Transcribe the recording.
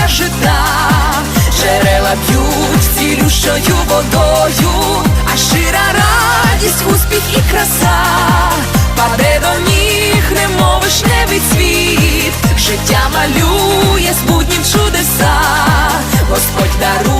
пасеться жита, джерела п'ють цілющою водою, а щира радість, успіх і краса, паде до ніг, мовиш вишневий світ. життя малює, збуднім чудеса, Господь дарує.